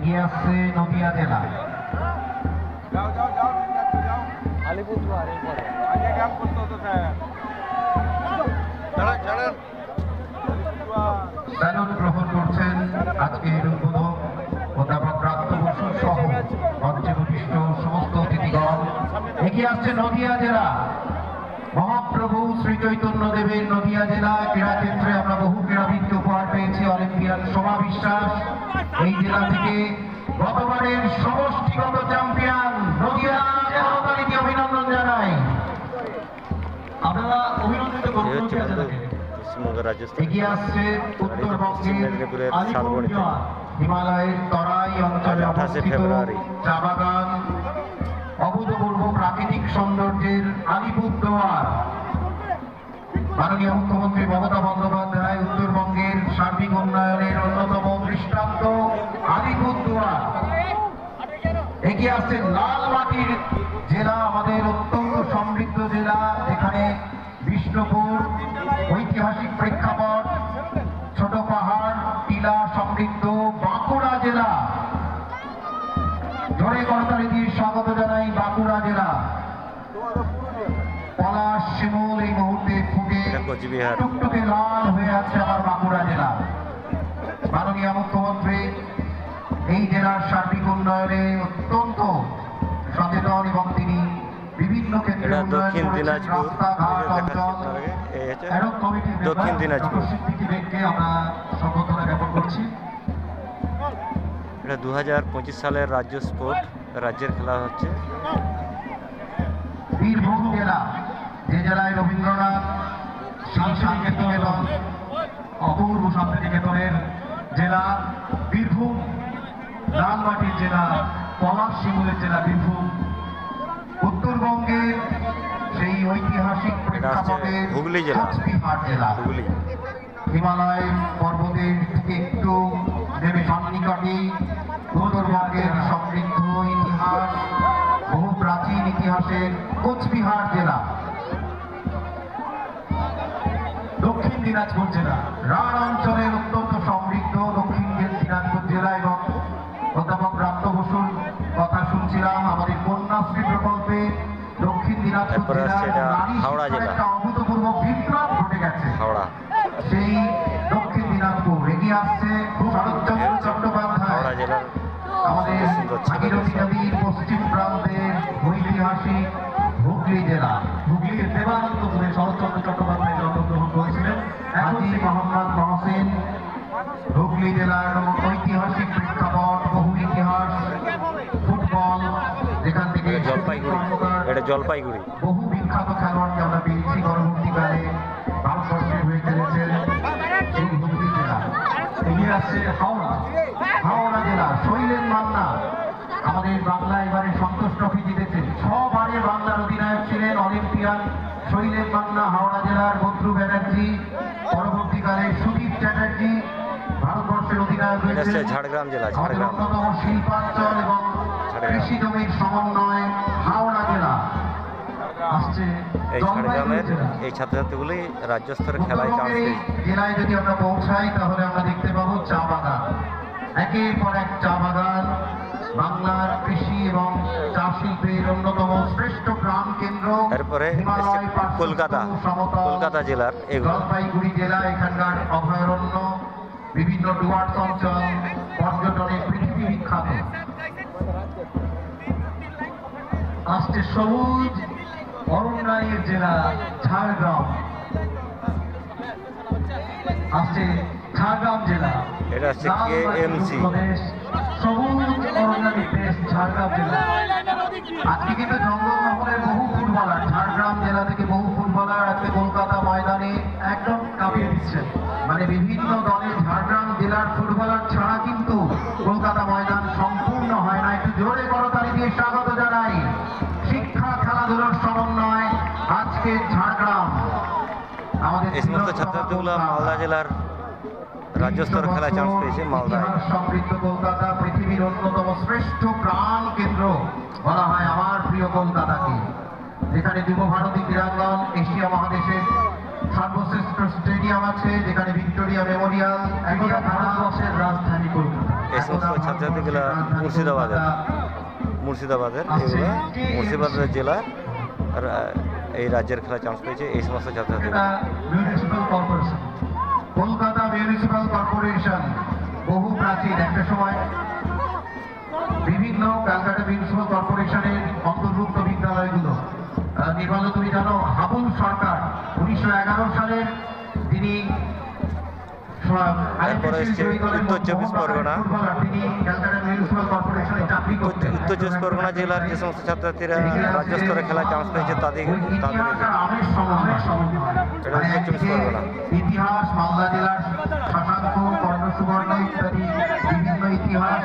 এগিয়ে আসছে নদিয়া জেলা। স্যালুট গ্রহণ করছেন আজকের উদ্বোধক অধ্যাপক প্রাপ্ত বসু সহ মঞ্চে প্রতিষ্ঠ সমস্ত অতিথিগণ। এগিয়ে আসছে নদিয়া জেলা। মহাপ্রভু শ্রী চৈতন্য দেবের নদিয়া জেলা ক্রীড়াক্ষেত্রে আমরা বহু ক্রীড়াবিদকে উপহার পেয়েছি অলিম্পিয়ান সোমা বিশ্বাস এই জেলা থেকে গতবারের সমষ্টিগত চ্যাম্পিয়ন নদিয়া জেলাকে অভিনন্দন জানাই। আপনারা অভিনন্দিত করুন হচ্ছে নদিয়া বন্ধু জেলাকে পশ্চিমবঙ্গ রাজস্থান। এগিয়ে আসছে উত্তরবঙ্গের শালবনিতে। হিমালয়ের তরাই অঞ্চলে অবস্থিত চা বাগান অভূতপূর্ব প্রাকৃতিক সৌন্দর্যের আলিপুরদুয়ার। মাননীয় মুখ্যমন্ত্রী মমতা বন্দ্যোপাধ্যায় উত্তরবঙ্গের সার্বিক উন্নয়নের অন্যতম দৃষ্টান্ত আলিপুরদুয়ার। এগিয়ে আসছে লাল মাটির জেলা আমাদের অত্যন্ত সমৃদ্ধ জেলা যেখানে বিষ্ণুপুর ঐতিহাসিক প্রেক্ষাপট ছোট পাহাড় টিলা সমৃদ্ধ বাঁকুড়া জেলা। জোরে করতালি দিয়ে স্বাগত জানাই বাঁকুড়া জেলা। পলাশ শিমুল এই মুহূর্তে ফুটে টুকটুকে লাল হয়ে আছে আমার বাঁকুড়া জেলা। মাননীয় মুখ্যমন্ত্রী এই জেলার সার্বিক উন্নয়নে অত্যন্ত সচেতন এবং তিনি বিভিন্ন ক্ষেত্রে দক্ষিণ দিনাজপুর দক্ষিণ দিনাজপুর। আমরা জ্ঞাপন করছি। এটা দু হাজার পঁচিশ সালের রাজ্য স্পোর্ট রাজ্যের খেলা হচ্ছে। বীরভূম জেলা যে জেলায় রবীন্দ্রনাথ শান্তিনিকেতন অপূর্ব শান্তিনিকেতনের জেলা বীরভূম লালমাটির জেলা পলাশ শিমুলের জেলা বীরভূম। উত্তরবঙ্গের সেই ঐতিহাসিক প্রেক্ষাপটে জেলা। কোচবিহার জেলা। হুগলি। হিমালয় পর্বতের থেকে একটু নেমে সন্নিকটে উত্তরবঙ্গের সমৃদ্ধ ইতিহাস বহু প্রাচীন ইতিহাসের কোচবিহার জেলা। দক্ষিণ দিনাজপুর জেলা। রাঢ় অঞ্চলের অত্যন্ত সমৃদ্ধ দক্ষিণ দিনাজপুর জেলা এবং অধ্যাপক প্রাপ্ত বসুর কথা শুনছিলাম। আমাদের কন্যাশ্রী প্রকল্পে দক্ষিণ দিনাজপুর। একটা অভূতপূর্ব বিপ্লব ঘটে গেছে। হাওড়া। সেই দক্ষিণ দিনাজপুর এগিয়ে আসছে শরৎচন্দ্র চট্টোপাধ্যায়। আমাদের ভাগীরথী নদীর পশ্চিম প্রান্তের ঐতিহাসিক হুগলি জেলা। হুগলির দেবানন্দপুরে শরৎচন্দ্র হুগলি জেলার ঐতিহাসিক প্রেক্ষাপট বহু ইতিহাস ফুটবল যেখান থেকে জলপাইগুড়ি। এটা জলপাইগুড়ি। বহু বিখ্যাত খেলোয়াড়কে আমরা পেয়েছি পরবর্তীকালে। ভারতবর্ষের হয়ে খেলেছেন সেই হুগলি জেলা। এগিয়ে আসছে হাওড়া। হাওড়া জেলা শৈলেন মান্না। আমাদের বাংলা এবারে সন্তোষ ট্রফি জিতেছে ছবারে বাংলার অধিনায়ক ছিলেন অলিম্পিয়ান শৈলেন মান্না হাওড়া জেলার বদ্রু ব্যানার্জি। হচ্ছে ঝাড়গ্রাম জেলা ঝাড়গ্রাম। শিল্পাঞ্চল এবং কৃষি জমির সমন্বয় হাওড়া জেলা। এই ঝাড়গ্রামের এই ছাত্রছাত্রীগুলি রাজ্য স্তরে খেলায় চান্স জেলায় যদি আমরা পৌঁছাই তাহলে আমরা দেখতে পাবো চা বাগান। একের পর এক চা বাগান। বাংলার কৃষি এবং চা শিল্পের অন্যতম শ্রেষ্ঠ প্রাণ কেন্দ্র। এরপরে কলকাতা। কলকাতা জেলার জলপাইগুড়ি জেলা এখানকার অভয়ারণ্য। বিভিন্ন ডুয়ার্স অঞ্চল পর্যটনে পৃথিবী বিখ্যাত। আসছে সবুজ অরণ্যায়ের জেলা ঝাড়গ্রাম। আসছে ঝাড়গ্রাম জেলা এটা হচ্ছে প্রদেশ, সবুজ অরণ্যানী দেশ ঝাড়গ্রাম জেলা। আজকে কিন্তু জঙ্গলমহলের বহু ফুটবলার ঝাড়গ্রাম জেলা থেকে বহু ফুটবলার আজকে কলকাতা ময়দানে একদম কাঁপিয়ে দিচ্ছেন। মানে বিভিন্ন দলের ঝাড়গ্রাম জেলার ফুটবলার ছাড়া কিন্তু কলকাতা ময়দান সম্পূর্ণ হয় না। একটু জোরে করতালি দিয়ে স্বাগত জানাই। শিক্ষা খেলাধুলার সমন্বয় আজকে ঝাড়গ্রাম। আমাদের এই সমস্ত ছাত্রছাত্রীগুলো মালদা জেলার রাজ্য স্তর খেলায় চান্স পেয়েছে মালদায়। সমৃদ্ধ কলকাতা পৃথিবীর অন্যতম শ্রেষ্ঠ প্রাণ কেন্দ্র বলা হয় আমার প্রিয় কলকাতাকে। যেখানে যুব ভারতী ক্রীড়াঙ্গন এশিয়া মহাদেশের সর্বশ্রেষ্ঠ স্টেডিয়াম আছে যেখানে ভিক্টোরিয়া মেমোরিয়াল একদা ভারতবর্ষের রাজধানী কলকাতা। এই সমস্ত ছাত্রছাত্রীগুলা মুর্শিদাবাদের। মুর্শিদাবাদের এগুলো মুর্শিদাবাদ জেলার এই রাজ্যের খেলা চান্স পেয়েছে এই সমস্ত ছাত্রছাত্রীরা। Municipal corporation Kolkata municipal corporation বহু প্রাচীন একটা সময় বিভিন্ন ক্যালকাটা মিউনিসিপ্যাল কর্পোরেশনের অন্তর্ভুক্ত বিদ্যালয়গুলো। নির্মলা তুমি জানো হাবুল সরকার উনিশশো এগারো সালের তিনি উত্তর চব্বিশ পরগনা। জেলার যে সমস্ত ছাত্রছাত্রীরা রাজ্য স্তরে খেলায় চান্স পেয়েছে তাদের তাদের। এটা মানে উত্তর চব্বিশ পরগনা। ইতিহাস মালদা জেলার শশাঙ্ক কর্ণ সুবর্ণ ইত্যাদি বিভিন্ন ইতিহাস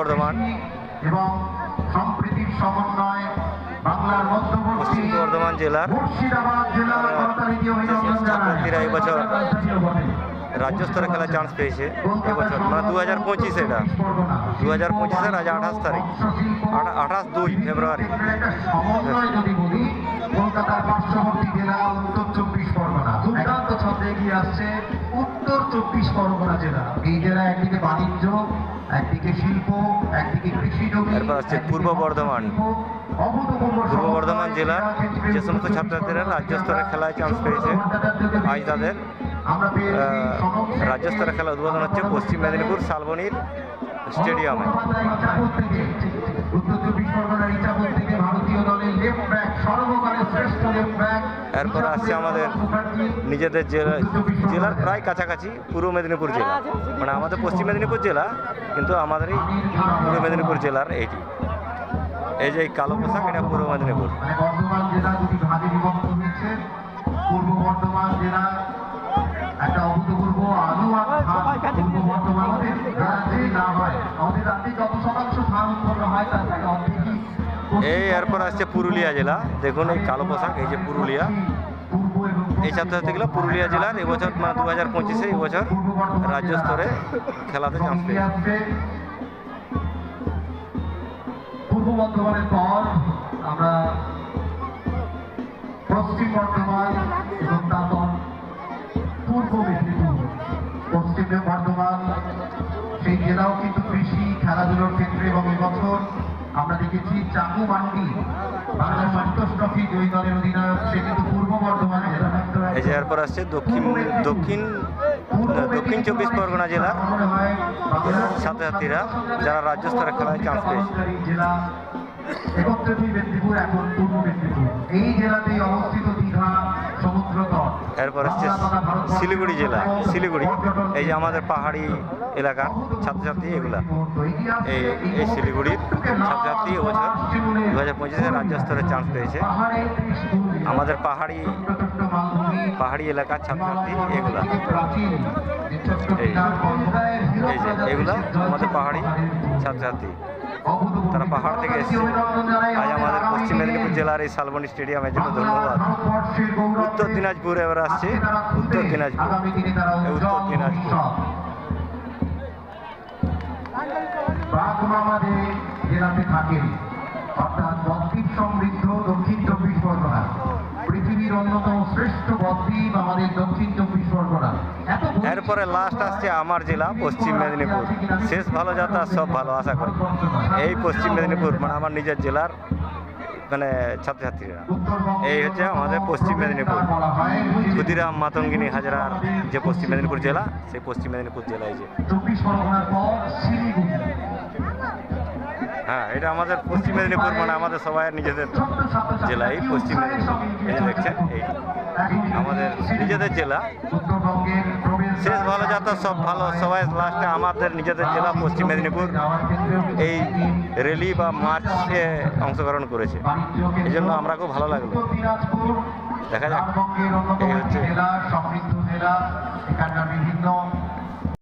বর্ধমান। এবং সম্প্রীতির সমন্বয় বাংলার মধ্যবর্তী পশ্চিম বর্ধমান জেলার মুর্শিদাবাদ জেলার আহ, করতালিকে অভিনন্দন যে সমস্ত জানাই। ছাত্রছাত্রীরা এই বছর রাজধানীও বটে। রাজ্য স্তরে খেলায় চান্স পেয়েছে। এবছর মানে দু হাজার পঁচিশ এটা। দু হাজার পঁচিশের আজ আঠাশ তারিখ। আঠা- আঠাশ দুই ফেব্রুয়ারি। কলকাতার পার্শ্ববর্তী জেলা উত্তর চব্বিশ পরগনা। দুর্দান্ত ছন্দে এগিয়ে আসছে উত্তর চব্বিশ পরগনা জেলা। এই জেলা একদিকে বাণিজ্য একদিকে শিল্প একদিকে কৃষি জমি এরপর আসছে পূর্ব বর্ধমান। পূর্ব বর্ধমান জেলার যে সমস্ত ছাত্রছাত্রীরা রাজ্য স্তরে খেলায় চান্স পেয়েছে। আজ তাদের রাজ্য স্তরে খেলা উদ্বোধন হচ্ছে পশ্চিম মেদিনীপুর শালবনির স্টেডিয়ামে। এরপর আসছে আমাদের নিজেদের জেলা জেলার প্রায় কাছাকাছি পূর্ব মেদিনীপুর জেলা। মানে আমাদের পশ্চিম মেদিনীপুর জেলা কিন্তু আমাদের এই পূর্ব মেদিনীপুর জেলার এইটি এই যে এই কালো পোশাক এটা পূর্ব মেদিনীপুর। মানে বর্ধমান জেলা দুটি ভাগে বিভক্ত হয়েছে। পূর্ব বর্ধমান জেলা এই এরপর আসছে পুরুলিয়া জেলা। দেখুন এই কালো পোশাক এই যে পুরুলিয়া। এই ছাত্রছাত্রীগুলো পুরুলিয়া জেলার এবছর মানে দু হাজার পঁচিশে এবছর রাজ্য স্তরে খেলাতে চান্স পেয়েছে। পূর্ব বর্ধমানের পর আমরা পশ্চিম বর্ধমান এবং তারপর পূর্ব ক্ষেত্রে এবং এবছর আমরা দেখেছি চাকু মান্ডি বাংলা সন্তোষ ট্রফি দলের অধিনায়ক সে কিন্তু পূর্ব বর্ধমান জেলা এই যে এরপর আসছে দক্ষিণ দক্ষিণ দক্ষিণ চব্বিশ পরগনা জেলার ছাত্রছাত্রীরা যারা রাজ্য স্তরে খেলায় চান্স পেয়েছে। একত্রে দুই মেদিনীপুর এখন পূর্ব মেদিনীপুর। এই জেলাতেই অবস্থিত এরপর হচ্ছে শিলিগুড়ি জেলা, শিলিগুড়ি, এই যে আমাদের পাহাড়ি এলাকার ছাত্রছাত্রী এগুলা। এই এই শিলিগুড়ির ছাত্রছাত্রী এবছর দু হাজার পঁচিশে রাজ্য স্তরে চান্স পেয়েছে। আমাদের পাহাড়ি পাহাড়ি এলাকার ছাত্রছাত্রী এগুলা। এই যে, এগুলা আমাদের পাহাড়ি ছাত্রছাত্রী। তারা পাহাড় থেকে এসেছে। আজ আমাদের পশ্চিম মেদিনীপুর জেলার এই শালবনী স্টেডিয়ামের জন্য ধন্যবাদ। উত্তর দিনাজপুর এবার আসছে। উত্তর দিনাজপুর। উত্তর দিনাজপুর। থাকেন। অর্থাৎ সমৃদ্ধ দক্ষিণ চব্বিশ পরগনা। পৃথিবীর অন্যতম শ্রেষ্ঠ বদ্বীপ আমাদের দক্ষিণ চব্বিশ পরগনা। এরপরে লাস্ট আসছে আমার জেলা পশ্চিম মেদিনীপুর। শেষ ভালো যাত্রা সব ভালো আশা করি। এই পশ্চিম মেদিনীপুর মানে আমার নিজের জেলার মানে ছাত্রছাত্রীরা। এই হচ্ছে আমাদের পশ্চিম মেদিনীপুর। ক্ষুদিরাম মাতঙ্গিনী হাজরার যে পশ্চিম মেদিনীপুর জেলা সেই পশ্চিম মেদিনীপুর জেলায় যে চব্বিশ পরগনার পর শিলিগুড়ি। হ্যাঁ এটা আমাদের পশ্চিম মেদিনীপুর মানে আমাদের সবাই নিজেদের জেলা এই পশ্চিম মেদিনীপুর। এই দেখছেন, এই আমাদের নিজেদের জেলা। শেষ ভালো যাত্রা, সব ভালো, সবাই লাস্টে আমাদের নিজেদের জেলা পশ্চিম মেদিনীপুর। এই র্যালি বা মার্চে অংশগ্রহণ করেছে। এই জন্য আমরা খুব ভালো লাগল। দেখা যাক। এই হচ্ছে-